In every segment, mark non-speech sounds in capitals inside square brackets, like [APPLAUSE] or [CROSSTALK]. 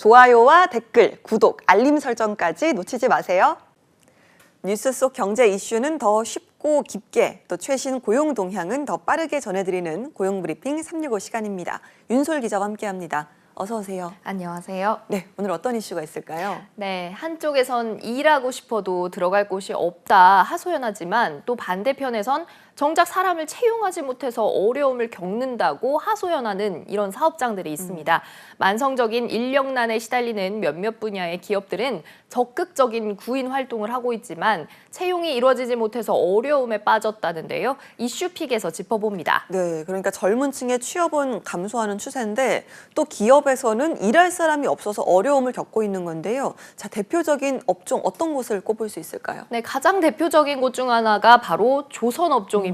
좋아요와 댓글, 구독, 알림 설정까지 놓치지 마세요. 뉴스 속 경제 이슈는 더 쉽고 깊게 또 최신 고용 동향은 더 빠르게 전해드리는 고용 브리핑 365 시간입니다. 윤솔 기자와 함께합니다. 어서 오세요. 안녕하세요. 네, 오늘 어떤 이슈가 있을까요? 네, 한쪽에선 일하고 싶어도 들어갈 곳이 없다 하소연하지만 또 반대편에선 정작 사람을 채용하지 못해서 어려움을 겪는다고 하소연하는 이런 사업장들이 있습니다. 만성적인 인력난에 시달리는 몇몇 분야의 기업들은 적극적인 구인 활동을 하고 있지만 채용이 이루어지지 못해서 어려움에 빠졌다는데요. 이슈픽에서 짚어봅니다. 네, 그러니까 젊은 층의 취업은 감소하는 추세인데 또 기업에서는 일할 사람이 없어서 어려움을 겪고 있는 건데요. 자, 대표적인 업종 어떤 곳을 꼽을 수 있을까요? 네, 가장 대표적인 곳 중 하나가 바로 조선 업종입니다.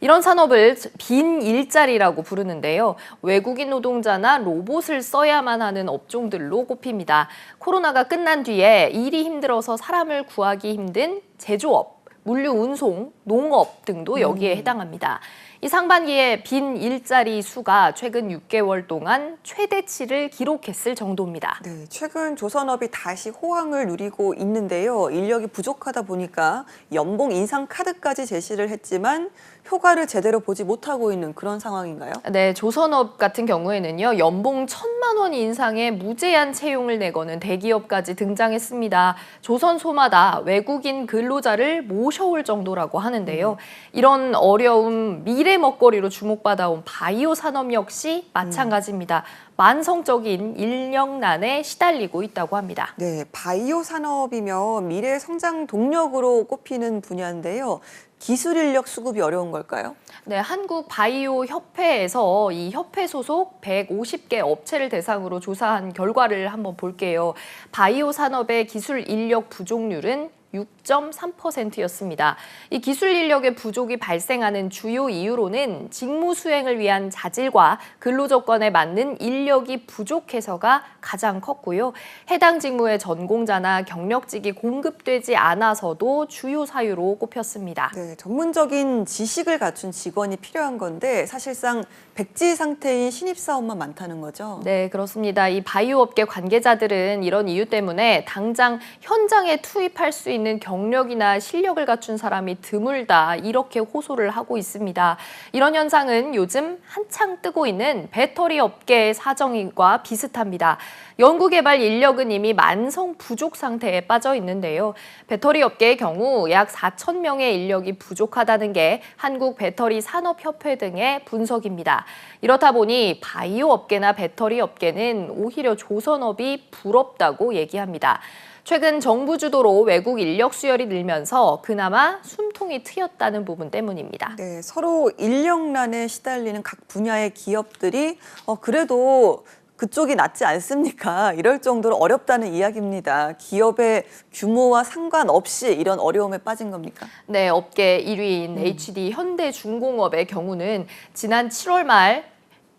이런 산업을 빈 일자리라고 부르는데요. 외국인 노동자나 로봇을 써야만 하는 업종들로 꼽힙니다. 코로나가 끝난 뒤에 일이 힘들어서 사람을 구하기 힘든 제조업, 물류 운송, 농업 등도 여기에 해당합니다. 이 상반기에 빈 일자리 수가 최근 6개월 동안 최대치를 기록했을 정도입니다. 네, 최근 조선업이 다시 호황을 누리고 있는데요. 인력이 부족하다 보니까 연봉 인상 카드까지 제시를 했지만 효과를 제대로 보지 못하고 있는 그런 상황인가요? 네, 조선업 같은 경우에는요, 연봉 천만 원 인상의 무제한 채용을 내거는 대기업까지 등장했습니다. 조선소마다 외국인 근로자를 모셔올 정도라고 하는데요. 이런 어려움, 미래 먹거리로 주목받아온 바이오 산업 역시 마찬가지입니다. 만성적인 인력난에 시달리고 있다고 합니다. 네, 바이오 산업이면 미래 성장 동력으로 꼽히는 분야인데요. 기술 인력 수급이 어려운 걸까요? 네, 한국 바이오 협회에서 이 협회 소속 150개 업체를 대상으로 조사한 결과를 한번 볼게요. 바이오 산업의 기술 인력 부족률은 6.3%였습니다. 이 기술 인력의 부족이 발생하는 주요 이유로는 직무 수행을 위한 자질과 근로 조건에 맞는 인력이 부족해서가 가장 컸고요. 해당 직무의 전공자나 경력직이 공급되지 않아서도 주요 사유로 꼽혔습니다. 네, 전문적인 지식을 갖춘 직원이 필요한 건데 사실상 백지 상태인 신입 사원만 많다는 거죠. 네, 그렇습니다. 이 바이오 업계 관계자들은 이런 이유 때문에 당장 현장에 투입할 수 있는 경력이나 실력을 갖춘 사람이 드물다 이렇게 호소를 하고 있습니다. 이런 현상은 요즘 한창 뜨고 있는 배터리 업계의 사정과 비슷합니다. 연구개발 인력은 이미 만성 부족 상태에 빠져 있는데요. 배터리 업계의 경우 약 4천 명의 인력이 부족하다는 게 한국 배터리 산업협회 등의 분석입니다. 이렇다 보니 바이오 업계나 배터리 업계는 오히려 조선업이 부럽다고 얘기합니다. 최근 정부 주도로 외국 인력 수혈이 늘면서 그나마 숨통이 트였다는 부분 때문입니다. 네, 서로 인력난에 시달리는 각 분야의 기업들이 어, 그래도 그쪽이 낫지 않습니까? [LAUGHS] 이럴 정도로 어렵다는 이야기입니다. 기업의 규모와 상관없이 이런 어려움에 빠진 겁니까? 네, 업계 1위인 HD 현대중공업의 경우는 지난 7월 말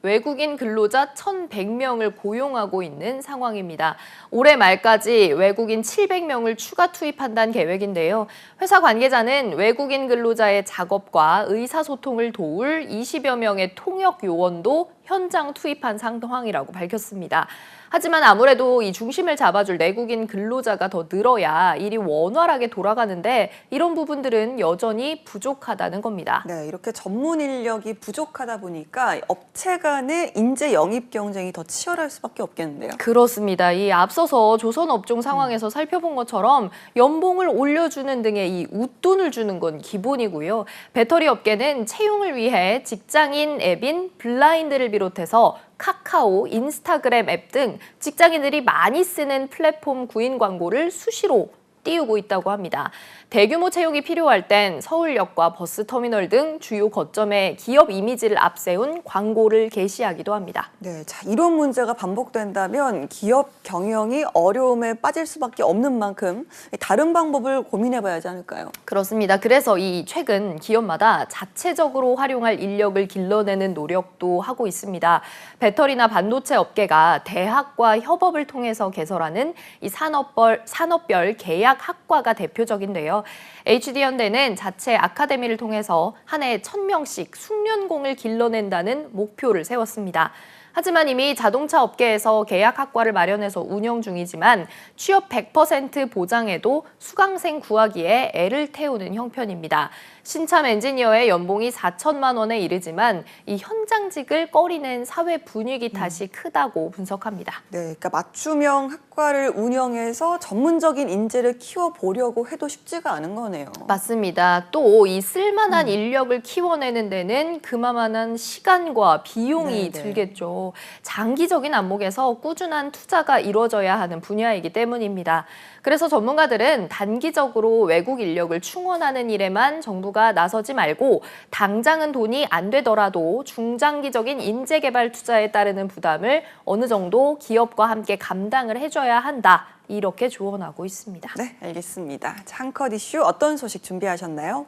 외국인 근로자 1,100명을 고용하고 있는 상황입니다. 올해 말까지 외국인 700명을 추가 투입한다는 계획인데요. 회사 관계자는 외국인 근로자의 작업과 의사소통을 도울 20여 명의 통역 요원도 현장 투입한 상황이라고 밝혔습니다. 하지만 아무래도 이 중심을 잡아줄 내국인 근로자가 더 늘어야 일이 원활하게 돌아가는데 이런 부분들은 여전히 부족하다는 겁니다. 네, 이렇게 전문 인력이 부족하다 보니까 업체 간의 인재 영입 경쟁이 더 치열할 수밖에 없겠는데요. 그렇습니다. 이 앞서서 조선 업종 상황에서 살펴본 것처럼 연봉을 올려주는 등의 이 웃돈을 주는 건 기본이고요. 배터리 업계는 채용을 위해 직장인 앱인 블라인드를 비롯해서 카카오, 인스타그램 앱 등 직장인들이 많이 쓰는 플랫폼 구인 광고를 수시로 띄우고 있다고 합니다. 대규모 채용이 필요할 땐 서울역과 버스터미널 등 주요 거점에 기업 이미지를 앞세운 광고를 게시하기도 합니다. 네, 자 이런 문제가 반복된다면 기업 경영이 어려움에 빠질 수밖에 없는 만큼 다른 방법을 고민해봐야 하지 않을까요? 그렇습니다. 그래서 이 최근 기업마다 자체적으로 활용할 인력을 길러내는 노력도 하고 있습니다. 배터리나 반도체 업계가 대학과 협업을 통해서 개설하는 이 산업별, 산업별 계약 학과가 대표적인데요. HD현대는 자체 아카데미를 통해서 한 해 1000명씩 숙련공을 길러낸다는 목표를 세웠습니다. 하지만 이미 자동차 업계에서 계약 학과를 마련해서 운영 중이지만 취업 100% 보장에도 수강생 구하기에 애를 태우는 형편입니다. 신참 엔지니어의 연봉이 4천만 원에 이르지만 이 현장직을 꺼리는 사회 분위기 탓이 크다고 분석합니다. 네, 그러니까 맞춤형 학과 를 운영해서 전문적인 인재를 키워보려고 해도 쉽지가 않은 거네요. 맞습니다. 또이 음. 쓸만한 인력을 키워내는 데는 그만한 시간과 비용이 네, 네. 들겠죠. 장기적인 안목에서 꾸준한 투자가 이루어져야 하는 분야이기 때문입니다. 그래서 전문가들은 단기적으로 외국 인력을 충원하는 일에만 정부가 나서지 말고 당장은 돈이 안 되더라도 중장기적인 인재 개발 투자에 따르는 부담을 어느 정도 기업과 함께 감당을 해줘야 한다. 이렇게 조언하고 있습니다. 네, 알겠습니다. 자, 한컷 이슈 어떤 소식 준비하셨나요?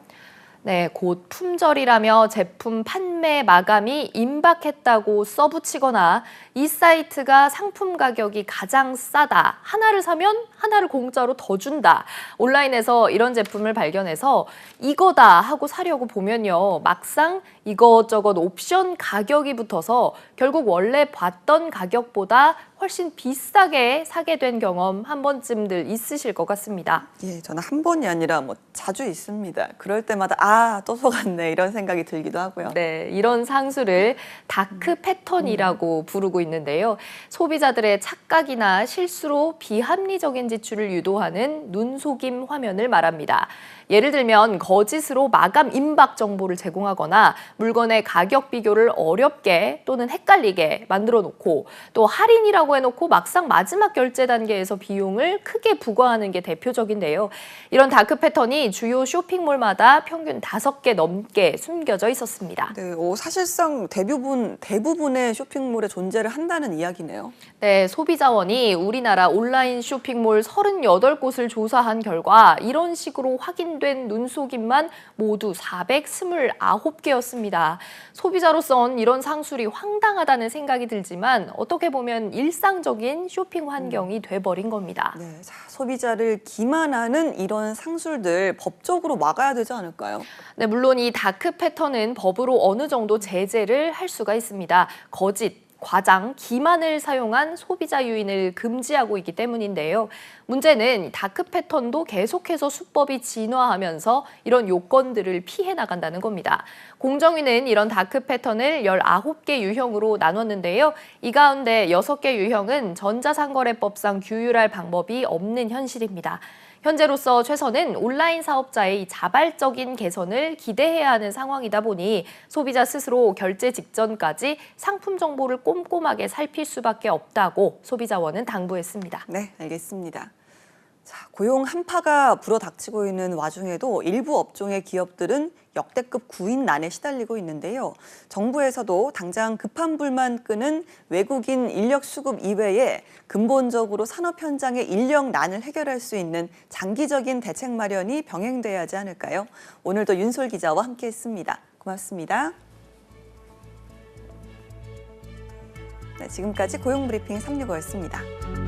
네, 곧 품절이라며 제품 판매 마감이 임박했다고 써붙이거나 이 사이트가 상품 가격이 가장 싸다. 하나를 사면 하나를 공짜로 더 준다. 온라인에서 이런 제품을 발견해서 이거다 하고 사려고 보면요. 막상 이것저것 옵션 가격이 붙어서 결국 원래 봤던 가격보다 훨씬 비싸게 사게 된 경험 한 번쯤들 있으실 것 같습니다. 예, 저는 한 번이 아니라 뭐 자주 있습니다. 그럴 때마다 아, 또 속았네 이런 생각이 들기도 하고요. 네, 이런 상수를 다크 패턴이라고 부르고 있는데요. 소비자들의 착각이나 실수로 비합리적인 지출을 유도하는 눈속임 화면을 말합니다. 예를 들면 거짓으로 마감 임박 정보를 제공하거나 물건의 가격 비교를 어렵게 또는 헷갈리게 만들어 놓고 또 할인이라고 해놓고 막상 마지막 결제 단계에서 비용을 크게 부과하는 게 대표적인데요. 이런 다크 패턴이 주요 쇼핑몰마다 평균 다섯 개 넘게 숨겨져 있었습니다. 네, 오, 사실상 대부분 대부분의 쇼핑몰에 존재를 한다는 이야기네요. 네, 소비자원이 우리나라 온라인 쇼핑몰 38곳을 조사한 결과 이런 식으로 확인된 눈속임만 모두 429개였습니다. 소비자로선 이런 상술이 황당하다는 생각이 들지만 어떻게 보면 일 상적인 쇼핑 환경이 돼버린 겁니다. 네, 자, 소비자를 기만하는 이런 상술들 법적으로 막아야 되지 않을까요? 네, 물론 이 다크 패턴은 법으로 어느 정도 제재를 할 수가 있습니다. 거짓, 과장, 기만을 사용한 소비자 유인을 금지하고 있기 때문인데요. 문제는 다크 패턴도 계속해서 수법이 진화하면서 이런 요건들을 피해 나간다는 겁니다. 공정위는 이런 다크 패턴을 19개 유형으로 나눴는데요. 이 가운데 6개 유형은 전자상거래법상 규율할 방법이 없는 현실입니다. 현재로서 최선은 온라인 사업자의 이 자발적인 개선을 기대해야 하는 상황이다 보니 소비자 스스로 결제 직전까지 상품 정보를 꼼꼼하게 살필 수밖에 없다고 소비자원은 당부했습니다. 네, 알겠습니다. 자, 고용 한파가 불어닥치고 있는 와중에도 일부 업종의 기업들은 역대급 구인 난에 시달리고 있는데요. 정부에서도 당장 급한 불만 끄는 외국인 인력 수급 이외에 근본적으로 산업 현장의 인력 난을 해결할 수 있는 장기적인 대책 마련이 병행돼야 하지 않을까요? 오늘도 윤솔 기자와 함께했습니다. 고맙습니다. 네, 지금까지 고용브리핑 365였습니다.